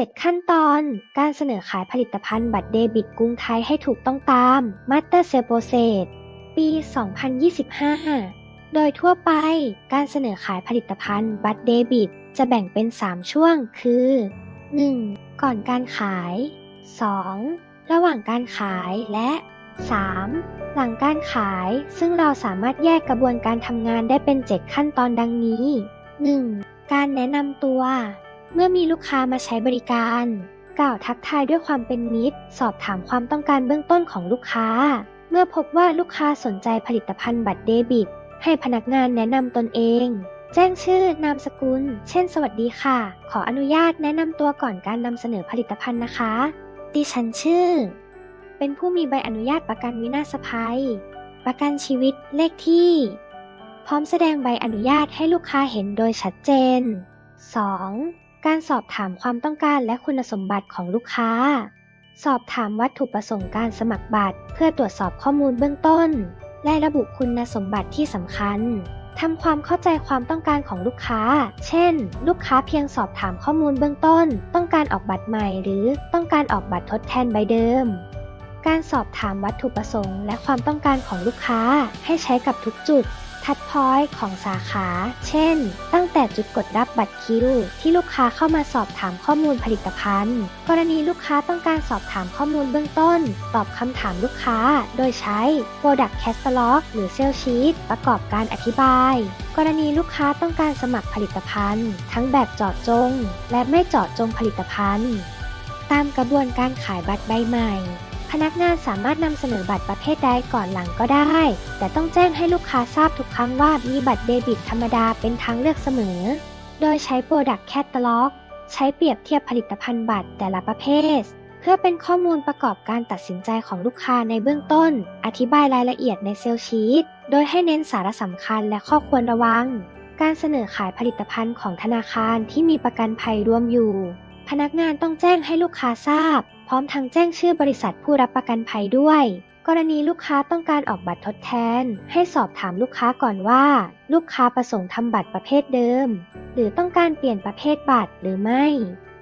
7 ขั้นตอนการเสนอขายผลิตภัณฑ์บัตรเดบิตกรุงไทยให้ถูกต้องตาม Master Sale p r o c e s ปี 2025 โดยทั่วไปการเสนอขายผลิตภัณฑ์บัตรเดบิต จะแบ่งเป็น 3 ช่วงคือ 1. ก่อนการขาย 2. ระหว่างการขายและ 3. หลังการขายซึ่งเราสามารถแยกกระบวนการทำงานได้เป็น 7 ขั้นตอนดังนี้ 1. การแนะนำตัว เมื่อมีลูกค้ามาใช้บริการ กล่าวทักทายด้วยความเป็นมิตร สอบถามความต้องการเบื้องต้นของลูกค้า เมื่อพบว่าลูกค้าสนใจผลิตภัณฑ์บัตรเดบิต ให้พนักงานแนะนำตนเอง แจ้งชื่อนามสกุล เช่น สวัสดีค่ะ ขออนุญาตแนะนำตัวก่อนการนำเสนอผลิตภัณฑ์นะคะ ดิฉันชื่อ เป็นผู้มีใบอนุญาตประกันวินาศภัย ประกันชีวิตเลขที่ พร้อมแสดงใบอนุญาตให้ลูกค้าเห็นโดยชัดเจน 2. การสอบถามความต้องการและคุณสมบัติของลูกค้า สอบถามวัตถุประสงค์การสมัครบัตร เพื่อตรวจสอบข้อมูลเบื้องต้น และระบุคุณสมบัติที่สำคัญทำความเข้าใจความต้องการของลูกค้า เช่น ลูกค้าเพียงสอบถามข้อมูลเบื้องต้น ต้องการออกบัตรใหม่ หรือต้องการออกบัตรทดแทนใบเดิม การสอบถามวัตถุประสงค์ และความต้องการของลูกค้าให้ใช้กับทุกจุด ทัดพอยต์ของสาขา เช่น ตั้งแต่จุดกดรับบัตรคิว ที่ลูกค้าเข้ามาสอบถามข้อมูลผลิตภัณฑ์ กรณีลูกค้าต้องการสอบถามข้อมูลเบื้องต้น ตอบคำถามลูกค้า โดยใช้ Product Catalog หรือ Sales Sheet ประกอบการอธิบาย กรณีลูกค้าต้องการสมัครผลิตภัณฑ์ ทั้งแบบเจาะจง และไม่เจาะจงผลิตภัณฑ์ ตามกระบวนการขายบัตรใบใหม่ พนักงานสามารถนำเสนอบัตรประเภทใดก่อนหลังก็ได้ แต่ต้องแจ้งให้ลูกค้าทราบทุกครั้งว่ามีบัตรเดบิตธรรมดาเป็นทางเลือกเสมอ โดยใช้ Product Catalog ใช้เปรียบเทียบผลิตภัณฑ์บัตรแต่ละประเภท เพื่อเป็นข้อมูลประกอบการตัดสินใจของลูกค้าในเบื้องต้น อธิบายรายละเอียดในเซลล์ชีตโดยให้เน้นสาระสำคัญและข้อควรระวัง การเสนอขายผลิตภัณฑ์ของธนาคารที่มีประกันภัยรวมอยู่ พนักงานต้องแจ้งให้ลูกค้าทราบ ร้อมทั้งแจ้งชื่อบริษัทผู้รับประกันภัยด้วย กรณีลูกค้าต้องการออกบัตรทดแทน ให้สอบถามลูกค้าก่อนว่า ลูกค้าประสงค์ทำบัตรประเภทเดิม หรือต้องการเปลี่ยนประเภทบัตรหรือไม่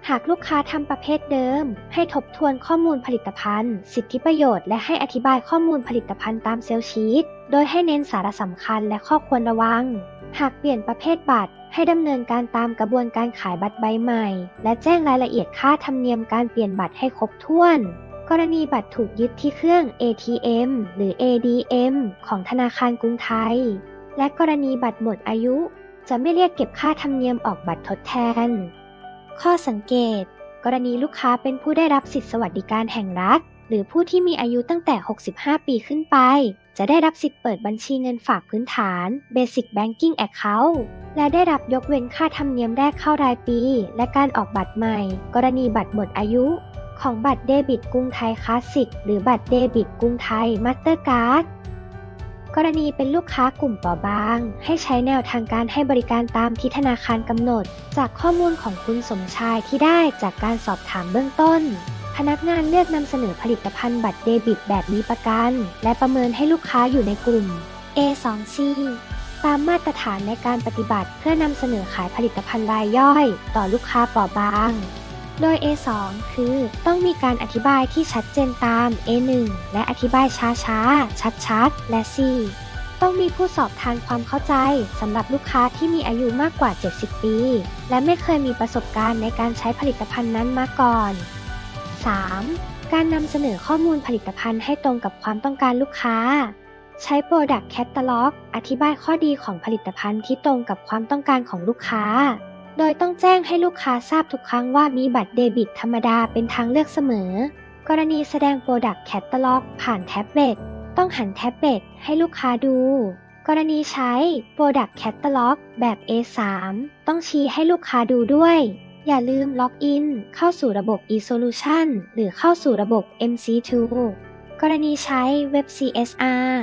หากลูกค้าทำประเภทเดิม ให้ทบทวนข้อมูลผลิตภัณฑ์ สิทธิประโยชน์และให้อธิบายข้อมูลผลิตภัณฑ์ตามเซลล์ชีตโดยให้เน้นสาระสำคัญและข้อควรระวัง หากเปลี่ยนประเภทบัตรให้ดำเนินการตามกระบวนการขายบัตรใบใหม่ และแจ้งรายละเอียดค่าธรรมเนียมการเปลี่ยนบัตรให้ครบถ้วน กรณีบัตรถูกยึดที่เครื่อง ATM หรือ ADM ของธนาคารกรุงไทย และกรณีบัตรหมดอายุ จะไม่เรียกเก็บค่าธรรมเนียมออกบัตรทดแทน ข้อสังเกต กรณีลูกค้าเป็นผู้ได้รับสิทธิสวัสดิการแห่งรัฐ หรือผู้ที่มีอายุตั้งแต่ 65 ปีขึ้นไป จะได้รับสิทธิ์เปิดบัญชีเงินฝากพื้นฐาน Basic Banking Account และได้รับยกเว้นค่าธรรมเนียมแรกเข้ารายปี และการออกบัตรใหม่ กรณีบัตรหมดอายุ ของบัตรเดบิตกรุงไทยคลาสสิกหรือบัตรเดบิตกรุงไทยมาสเตอร์การ์ดกรณีเป็นลูกค้ากลุ่มเปราะบาง ให้ใช้แนวทางการให้บริการตามที่ธนาคารกำหนด จากข้อมูลของคุณสมชายที่ได้จากการสอบถามเบื้องต้น นักงานเลือกนำเสนอผลิตภัณฑ์บัตรเดบิตแบบมีประกัน และประเมินให้ลูกค้าอยู่ในกลุ่ม A2C ตามมาตรฐานในการปฏิบัติเพื่อนำเสนอขายผลิตภัณฑ์รายย่อย ต่อลูกค้าเปราะบาง โดย A2 คือต้องมีการอธิบายที่ชัดเจนตาม A1 และอธิบายช้าๆ ชัดๆ และ C ต้องมีผู้สอบทานความเข้าใจสำหรับลูกค้าที่มีอายุมากกว่า 70 ปี และไม่เคยมีประสบการณ์ในการใช้ผลิตภัณฑ์นั้นมาก่อน 3. การนำเสนอข้อมูลผลิตภัณฑ์ให้ตรงกับความต้องการลูกค้า ใช้ Product Catalog อธิบายข้อดีของผลิตภัณฑ์ที่ตรงกับความต้องการของลูกค้า โดยต้องแจ้งให้ลูกค้าทราบทุกครั้งว่ามีบัตรเดบิตธรรมดาเป็นทางเลือกเสมอ กรณีแสดง Product Catalog ผ่านแท็บเล็ตต้องหันแท็บเล็ตให้ลูกค้าดู กรณีใช้ Product Catalog แบบ A3 ต้องชี้ให้ลูกค้าดูด้วย อย่าลืมล็อกอินเข้าสู่ระบบ eSolution หรือเข้าสู่ระบบ MC2 กรณีใช้เว็บ CSR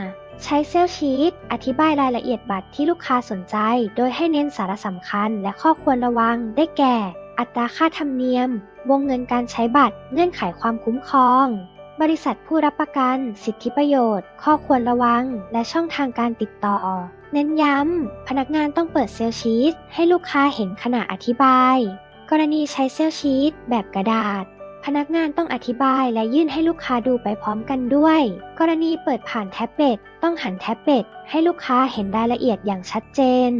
ใช้เซลชีตอธิบายรายละเอียดบัตรที่ลูกค้าสนใจ โดยให้เน้นสาระสำคัญและข้อควรระวังได้แก่ อัตราค่าธรรมเนียม วงเงินการใช้บัตร เงื่อนไขความคุ้มครอง บริษัทผู้รับประกัน สิทธิประโยชน์ ข้อควรระวัง และช่องทางการติดต่อ เน้นย้ำ พนักงานต้องเปิดเซลชีตให้ลูกค้าเห็นขณะอธิบาย กรณีใช้เซลชีตแบบกระดาษ พนักงานต้องอธิบายและยื่นให้ลูกค้าดูไปพร้อมกันด้วย กรณีเปิดผ่านแท็บเล็ตต้องหันแท็บเล็ตให้ลูกค้าเห็นรายละเอียดอย่างชัดเจน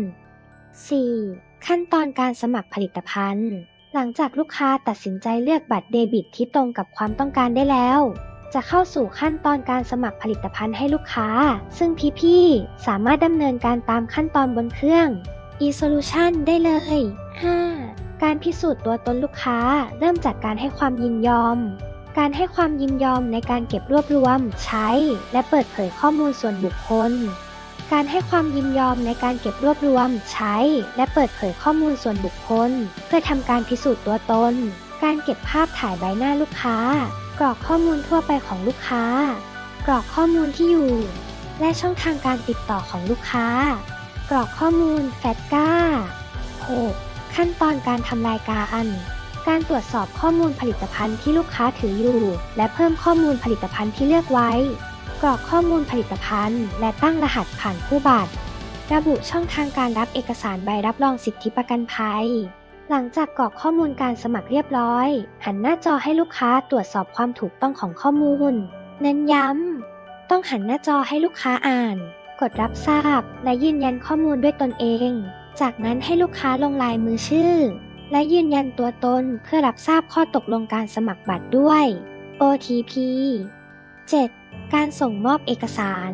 4. ขั้นตอนการสมัครผลิตภัณฑ์ หลังจากลูกค้าตัดสินใจเลือกบัตรเดบิตที่ตรงกับความต้องการได้แล้ว จะเข้าสู่ขั้นตอนการสมัครผลิตภัณฑ์ให้ลูกค้า ซึ่งพี่ๆ สามารถดำเนินการตามขั้นตอนบนเครื่อง e-solution ได้เลย 5. การพิสูจน์ตัวตนลูกค้าเริ่มจากการให้ความยินยอม การให้ความยินยอมในการเก็บรวบรวม ใช้ และเปิดเผยข้อมูลส่วนบุคคล การให้ความยินยอมในการเก็บรวบรวม ใช้ และเปิดเผยข้อมูลส่วนบุคคล เพื่อทำการพิสูจน์ตัวตน การเก็บภาพถ่ายใบหน้าลูกค้า กรอกข้อมูลทั่วไปของลูกค้า กรอกข้อมูลที่อยู่ และช่องทางการติดต่อของลูกค้า กรอกข้อมูลแฟตก้า 6. ขั้นตอนการทำรายการการตรวจสอบข้อมูลผลิตภัณฑ์ที่ลูกค้าถืออยู่ และเพิ่มข้อมูลผลิตภัณฑ์ที่เลือกไว้ กรอกข้อมูลผลิตภัณฑ์ และตั้งรหัสผ่านผู้บัตร ระบุช่องทางการรับเอกสารใบรับรองสิทธิประกันภัย หลังจากกรอกข้อมูลการสมัครเรียบร้อย หันหน้าจอให้ลูกค้าตรวจสอบความถูกต้องของข้อมูล เน้นย้ำ ต้องหันหน้าจอให้ลูกค้าอ่าน กดรับทราบ และยืนยันข้อมูลด้วยตนเอง จากนั้นให้ลูกค้าลงลายมือชื่อ และยืนยันตัวตนเพื่อรับทราบข้อตกลงการสมัครบัตรด้วย OTP 7. การส่งมอบเอกสาร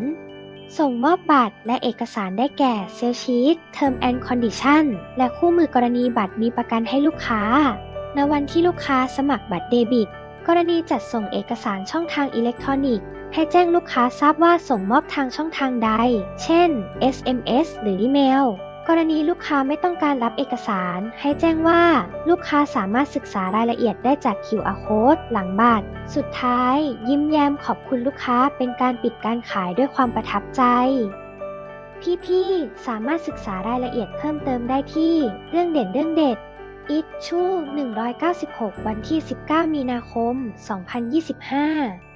ส่งมอบบัตรและเอกสารได้แก่เซลชีต Term and Condition และคู่มือกรณีบัตรมีประกันให้ลูกค้าณวันที่ลูกค้าสมัครบัตรเดบิต กรณีจัดส่งเอกสารช่องทางอิเล็กทรอนิกส์ ให้แจ้งลูกค้าทราบว่าส่งมอบทางช่องทางใด เช่น SMS หรืออีเมล กรณีลูกค้าไม่ต้องการรับเอกสาร ให้แจ้งว่าลูกค้าสามารถศึกษารายละเอียดได้จาก QR code หลังบัตร สุดท้าย ยิ้มแย้มขอบคุณลูกค้าเป็นการปิดการขายด้วยความประทับใจ พี่ๆ สามารถศึกษารายละเอียดเพิ่มเติมได้ที่เรื่องเด่นเรื่องเด็ดอิชชู196 วันที่ 19 มีนาคม 2025